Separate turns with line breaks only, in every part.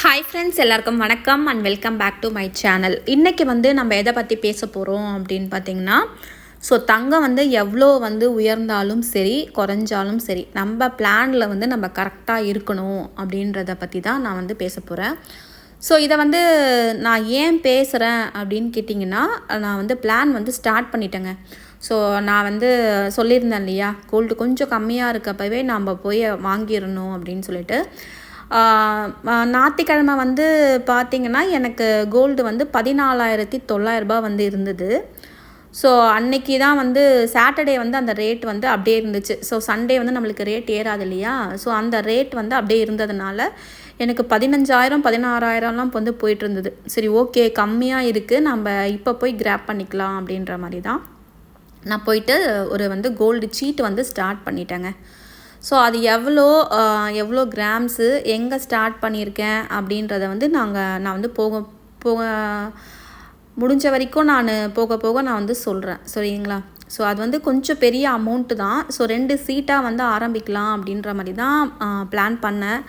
Hi friends எல்லாருக்கும் வணக்கம் and welcome back to my channel இன்றைக்கி வந்து நம்ம எதை பற்றி பேச போகிறோம் அப்படின்னு பார்த்தீங்கன்னா ஸோ தங்கம் வந்து எவ்வளோ வந்து உயர்ந்தாலும் சரி குறைஞ்சாலும் சரி நம்ம பிளானில் வந்து நம்ம கரெக்டாக இருக்கணும் அப்படின்றத பற்றி தான் நான் வந்து பேச போகிறேன் ஸோ இதை வந்து நான் ஏன் பேசுகிறேன் அப்படின்னு கேட்டிங்கன்னா நான் வந்து பிளான் வந்து ஸ்டார்ட் பண்ணிட்டேங்க. ஸோ நான் வந்து சொல்லியிருந்தேன் இல்லையா கோல்டு கொஞ்சம் கம்மியாக இருக்கப்பவே நம்ம போய் வாங்கிடணும் அப்படின்னு சொல்லிட்டு. ஞாத்திக்கிழமை ஞாயிற்றுக்கிழமை வந்து பார்த்திங்கன்னா எனக்கு கோல்டு வந்து பதினாலாயிரத்தி தொள்ளாயிரரூபா வந்து இருந்தது. ஸோ அன்னைக்கு தான் வந்து சாட்டர்டே வந்து அந்த ரேட் வந்து அப்படியே இருந்துச்சு. ஸோ சண்டே வந்து நம்மளுக்கு ரேட் ஏறாது இல்லையா? ஸோ அந்த ரேட் வந்து அப்படியே இருந்ததுனால எனக்கு பதினஞ்சாயிரம் பதினாறாயிரம்லாம் வந்து போயிட்டு இருந்தது சரி ஓகே கம்மியாக இருக்குது நம்ம இப்போ போய் கிராப் பண்ணிக்கலாம் அப்படின்ற மாதிரி தான். நான் போயிட்டு ஒரு வந்து கோல்டு சீட் வந்து ஸ்டார்ட் பண்ணிட்டேங்க. ஸோ அது எவ்வளோ எவ்வளோ கிராம்ஸு எங்கே ஸ்டார்ட் பண்ணியிருக்கேன் அப்படின்றத வந்து நாங்கள் நான் வந்து போக போக முடிஞ்ச வரைக்கும் நான் போக போக நான் வந்து சொல்கிறேன் சரிங்களா? ஸோ அது வந்து கொஞ்சம் பெரிய அமௌண்ட்டு தான். ஸோ ரெண்டு சீட்டாக வந்து ஆரம்பிக்கலாம் அப்படின்ற மாதிரி தான் பிளான் பண்ணேன்.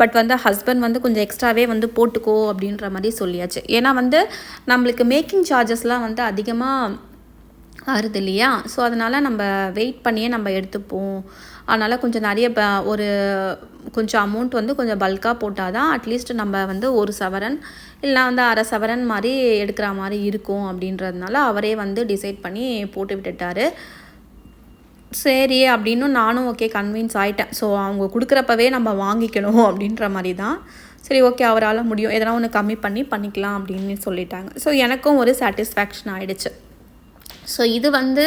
பட் வந்து ஹஸ்பண்ட் வந்து கொஞ்சம் எக்ஸ்ட்ராவே வந்து போட்டுக்கோ அப்படின்ற மாதிரி சொல்லியாச்சு. ஏன்னா வந்து நம்மளுக்கு மேக்கிங் சார்ஜஸ்லாம் வந்து அதிகமாக வருது இல்லையா? ஸோ அதனால் நம்ம வெயிட் பண்ணியே நம்ம எடுத்துப்போம் அதனால் கொஞ்சம் நிறைய ப ஒரு கொஞ்சம் அமௌண்ட் வந்து கொஞ்சம் பல்காக போட்டால் தான் அட்லீஸ்ட் நம்ம வந்து ஒரு சவரன் இல்லை வந்து அரை சவரன் மாதிரி எடுக்கிற மாதிரி இருக்கும் அப்படின்றதுனால அவரே வந்து டிசைட் பண்ணி போட்டு விட்டுட்டாரு. சரி அப்படின்னு நானும் ஓகே கன்வின்ஸ் ஆகிட்டேன் ஸோ அவங்க கொடுக்குறப்பவே நம்ம வாங்கிக்கணும் அப்படின்ற மாதிரி தான் சரி ஓகே அவரால் முடியும். எதனா ஒன்று கம்மி பண்ணி பண்ணிக்கலாம் அப்படின்னு சொல்லிட்டாங்க. ஸோ எனக்கும் ஒரு சாட்டிஸ்ஃபேக்ஷன் ஆகிடுச்சு ஸோ இது வந்து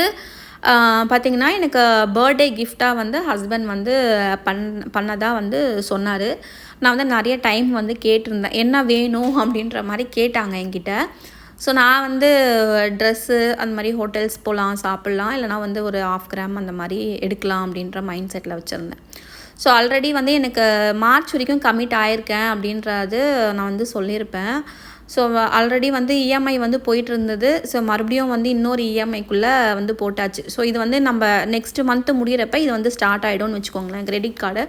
பார்த்திங்கன்னா எனக்கு பர்த்டே கிஃப்டாக வந்து ஹஸ்பண்ட் வந்து பண் பண்ணதாக வந்து சொன்னார். நான் வந்து நிறைய டைம் வந்து கேட்டிருந்தேன். என்ன வேணும் அப்படின்ற மாதிரி கேட்டாங்க என்கிட்ட. ஸோ நான் வந்து ட்ரெஸ்ஸு அந்த மாதிரி ஹோட்டல்ஸ் போகலாம் சாப்பிட்லாம். இல்லைனா வந்து ஒரு ஆஃப் கிராம் அந்த மாதிரி எடுக்கலாம் அப்படின்ற மைண்ட் செட்டில் வச்சுருந்தேன். ஸோ ஆல்ரெடி வந்து எனக்கு மார்ச் வரைக்கும் கமிட் ஆயிருக்கேன் அப்படின்றது நான் வந்து சொல்லியிருப்பேன். ஸோ ஆல்ரெடி வந்து இஎம்ஐ வந்து போயிட்டு இருந்தது ஸோ மறுபடியும் வந்து இன்னொரு இஎம்ஐக்குள்ளே வந்து போட்டாச்சு. ஸோ இது வந்து நம்ம நெக்ஸ்ட் மந்த்து முடியிறப்ப இது வந்து ஸ்டார்ட் ஆகிடும்னு வச்சுக்கோங்களேன் கிரெடிட் கார்டு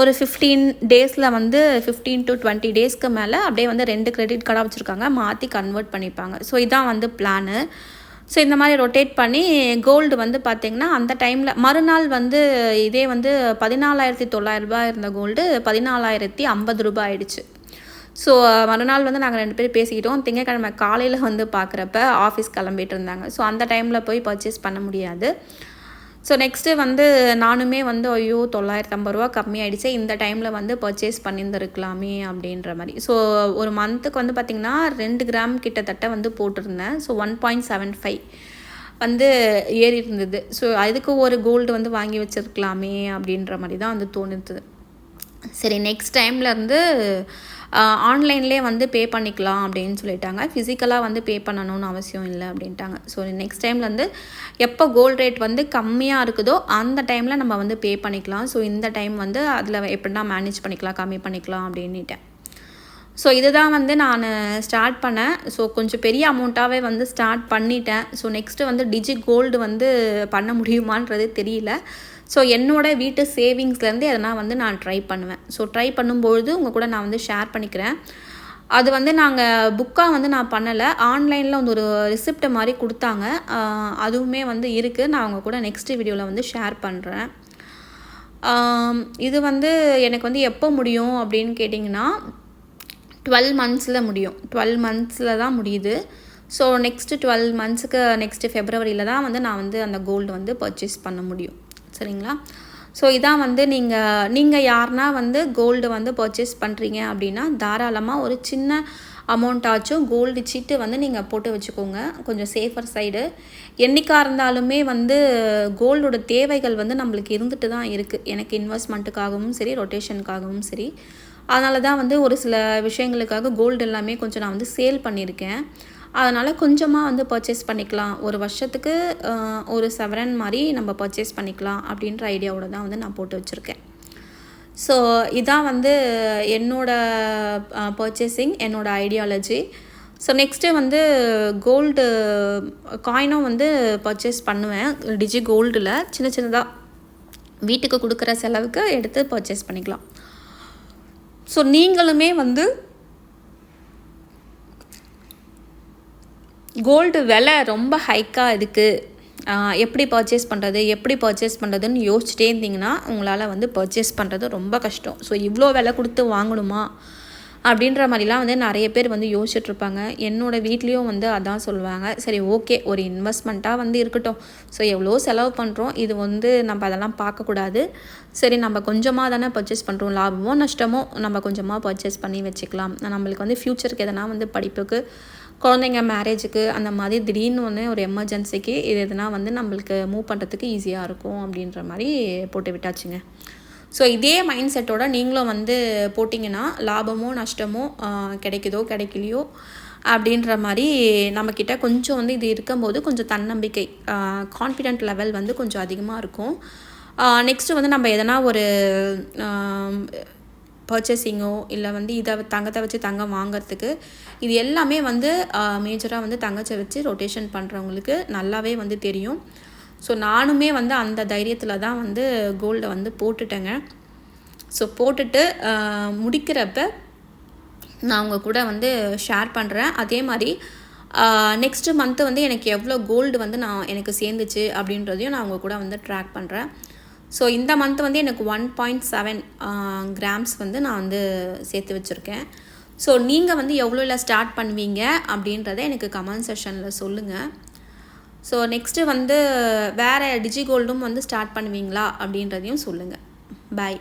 ஒரு ஃபிஃப்டீன் டேஸில் வந்து ஃபிஃப்டீன் டு டுவெண்ட்டி டேஸ்க்கு மேலே அப்படியே வந்து ரெண்டு கிரெடிட் கார்டாக வச்சுருக்காங்க. மாற்றி கன்வெர்ட் பண்ணிப்பாங்க. ஸோ இதான் வந்து பிளானு ஸோ இந்த மாதிரி ரொட்டேட் பண்ணி கோல்டு வந்து பார்த்திங்கன்னா அந்த டைமில் மறுநாள் வந்து இதே வந்து பதினாலாயிரத்தி தொள்ளாயிரரூபா இருந்த கோல்டு பதினாலாயிரத்தி ஐம்பது ரூபாய் ஆயிடுச்சு. ஸோ மறுநாள் வந்து நாங்கள் ரெண்டு பேரும் பேசிக்கிட்டோம். திங்கக்கிழமை காலையில் வந்து பார்க்குறப்ப ஆஃபீஸ் கிளம்பிட்டு இருந்தாங்க. ஸோ அந்த டைமில் போய் பர்ச்சேஸ் பண்ண முடியாது. ஸோ நெக்ஸ்ட்டு வந்து நானுமே வந்து ஐயோ தொள்ளாயிரத்தி ஐம்பது ரூபா கம்மியாயிடுச்சு. இந்த டைமில் வந்து பர்ச்சேஸ் பண்ணியிருந்துருக்கலாமே அப்படின்ற மாதிரி. ஸோ ஒரு மந்த்துக்கு வந்து பார்த்திங்கன்னா ரெண்டு கிராம் கிட்டத்தட்ட வந்து போட்டிருந்தேன். So one point seven five வந்து ஏறி இருந்தது. ஸோ அதுக்கு ஒரு கோல்டு வந்து வாங்கி வச்சிருக்கலாமே அப்படின்ற மாதிரி தான் வந்து தோணுது. சரி நெக்ஸ்ட் டைம்லேருந்து ஆன்லைன்லேயே வந்து பே பண்ணிக்கலாம் அப்படின்னு சொல்லிட்டாங்க. ஃபிசிக்கலாக வந்து பே பண்ணணும்னு அவசியம் இல்லை அப்படின்ட்டாங்க. ஸோ நெக்ஸ்ட் டைம்லேருந்து எப்போ கோல்ட் ரேட் வந்து கம்மியாக இருக்குதோ அந்த டைமில் நம்ம வந்து பே பண்ணிக்கலாம். ஸோ இந்த டைம் வந்து அதில் எப்படின்னா மேனேஜ் பண்ணிக்கலாம் கம்மி பண்ணிக்கலாம் அப்படின்னுட்டேன். ஸோ இதுதான் வந்து நான் ஸ்டார்ட் பண்ணேன். ஸோ கொஞ்சம் பெரிய அமௌண்ட்டாகவே வந்து ஸ்டார்ட் பண்ணிட்டேன். ஸோ நெக்ஸ்ட்டு வந்து டிஜி கோல்டு வந்து பண்ண முடியுமான்றது தெரியல. ஸோ என்னோட வீட்டு சேவிங்ஸ்லேருந்து எதனா வந்து நான் ட்ரை பண்ணுவேன். ஸோ ட்ரை பண்ணும்பொழுது உங்கள் கூட நான் வந்து ஷேர் பண்ணிக்கிறேன். அது வந்து நாங்கள் புக்காக வந்து நான் பண்ணலை. ஆன்லைனில் வந்து ஒரு ரிசிப்ட் மாதிரி கொடுத்தாங்க. அதுவுமே வந்து இருக்குது நான் அவங்க கூட நெக்ஸ்ட் வீடியோவில் வந்து ஷேர் பண்ணுறேன் இது வந்து எனக்கு வந்து எப்போ முடியும் அப்படின்னு கேட்டிங்கன்னா டுவெல் மந்த்ஸில் முடியும். டுவெல் மந்த்ஸில் தான் முடியுது. ஸோ நெக்ஸ்ட்டு டுவெல் மந்த்ஸுக்கு நெக்ஸ்ட்டு ஃபெப்ரவரியில் தான் வந்து நான் வந்து அந்த கோல்டு வந்து பர்ச்சேஸ் பண்ண முடியும். சரிங்களா? ஸோ இதான் வந்து நீங்கள் நீங்கள் யாருனா வந்து கோல்டு வந்து பர்ச்சேஸ் பண்ணுறீங்க அப்படின்னா தாராளமாக ஒரு சின்ன அமௌண்ட்டாச்சும் கோல்டு சீட்டு வந்து நீங்கள் போட்டு வச்சுக்கோங்க. கொஞ்சம் சேஃபர் சைடு என்றைக்காக இருந்தாலுமே வந்து கோல்டோட தேவைகள் வந்து நம்மளுக்கு இருந்துட்டு தான் இருக்குது எனக்கு இன்வெஸ்ட்மெண்ட்டுக்காகவும் சரி ரொட்டேஷனுக்காகவும் சரி. அதனால தான் வந்து ஒரு சில விஷயங்களுக்காக கோல்டு எல்லாமே கொஞ்சம் நான் வந்து சேல் பண்ணியிருக்கேன். அதனால் கொஞ்சமாக வந்து பர்ச்சேஸ் பண்ணிக்கலாம். ஒரு வருஷத்துக்கு ஒரு செவரன் மாதிரி நம்ம பர்ச்சேஸ் பண்ணிக்கலாம் அப்படின்ற ஐடியாவோட தான் வந்து நான் போட்டு வச்சுருக்கேன். ஸோ இதான் வந்து என்னோட பர்ச்சேசிங் என்னோட ஐடியாலஜி ஸோ நெக்ஸ்ட்டு வந்து கோல்டு காயினும் வந்து பர்ச்சேஸ் பண்ணுவேன். டிஜி கோல்டில் சின்ன சின்னதாக வீட்டுக்கு கொடுக்குற செலவுக்கு எடுத்து பர்ச்சேஸ் பண்ணிக்கலாம். ஸோ நீங்களுமே வந்து கோல்டு விலை ரொம்ப ஹைக்காக இருக்குது எப்படி பர்ச்சேஸ் பண்ணுறது எப்படி பர்ச்சேஸ் பண்ணுறதுன்னு யோசிச்சிட்டே இருந்தீங்கன்னா உங்களால் வந்து பர்ச்சேஸ் பண்ணுறது ரொம்ப கஷ்டம். ஸோ இவ்வளோ விலை கொடுத்து வாங்கணுமா? அப்படின்ற மாதிரிலாம் வந்து நிறைய பேர் வந்து யோசிச்சுட்ருப்பாங்க என்னோடய வீட்லேயும் வந்து அதான் சொல்லுவாங்க. சரி ஓகே ஒரு இன்வெஸ்ட்மெண்ட்டாக வந்து இருக்கட்டும். ஸோ எவ்வளோ செலவு பண்ணுறோம் இது வந்து நம்ம அதெல்லாம் பார்க்கக்கூடாது. சரி நம்ம கொஞ்சமாக தானே பர்ச்சேஸ் பண்ணுறோம் லாபமோ நஷ்டமோ நம்ம கொஞ்சமாக பர்ச்சேஸ் பண்ணி வச்சுக்கலாம். நம்மளுக்கு வந்து ஃப்யூச்சருக்கு எதனா வந்து படிப்புக்கு குழந்தைங்க மேரேஜுக்கு அந்த மாதிரி திடீர்னு ஒன்று ஒரு எமர்ஜென்சிக்கு இது எதுனா வந்து நம்மளுக்கு மூவ் பண்ணுறதுக்கு ஈஸியாக இருக்கும் அப்படின்ற மாதிரி போட்டு விட்டாச்சுங்க. ஸோ இதே மைண்ட் செட்டோட நீங்களும் வந்து போட்டிங்கன்னா லாபமோ நஷ்டமோ கிடைக்குதோ கிடைக்கலையோ அப்படின்ற மாதிரி நம்மக்கிட்ட கொஞ்சம் வந்து இது இருக்கும்போது கொஞ்சம் தன்னம்பிக்கை கான்ஃபிடென்ட் லெவல் வந்து கொஞ்சம் அதிகமாக இருக்கும். நெக்ஸ்ட்டு வந்து நம்ம எதனா ஒரு பர்ச்சேசிங்கோ இல்லை வந்து இதை தங்கத்தை வச்சு தங்கம் வாங்கிறதுக்கு இது எல்லாமே வந்து மேஜராக வந்து தங்கச்சை வச்சு ரொட்டேஷன் பண்ணுறவங்களுக்கு நல்லாவே வந்து தெரியும். ஸோ நானுமே வந்து அந்த தைரியத்தில் தான் வந்து கோல்டை வந்து போட்டுட்டேங்க. ஸோ போட்டுட்டு முடிக்கிறப்ப நான் அவங்க கூட வந்து ஷேர் பண்ணுறேன் அதே மாதிரி நெக்ஸ்ட்டு மந்த்து வந்து எனக்கு எவ்வளோ கோல்டு வந்து நான் எனக்கு சேர்ந்துச்சு அப்படின்றதையும் நான் அவங்க கூட வந்து ட்ராக் பண்ணுறேன் ஸோ இந்த மந்த் வந்து எனக்கு ஒன் பாயிண்ட் செவன் கிராம்ஸ் வந்து நான் வந்து சேர்த்து வச்சுருக்கேன். ஸோ நீங்கள் வந்து எவ்வளோல ஸ்டார்ட் பண்ணுவீங்க அப்படின்றத எனக்கு கமெண்ட் செஷனில் சொல்லுங்கள் ஸோ நெக்ஸ்ட்டு வந்து வேறு டிஜி கோல்டும் வந்து ஸ்டார்ட் பண்ணுவீங்களா அப்படின்றதையும் சொல்லுங்கள் பாய்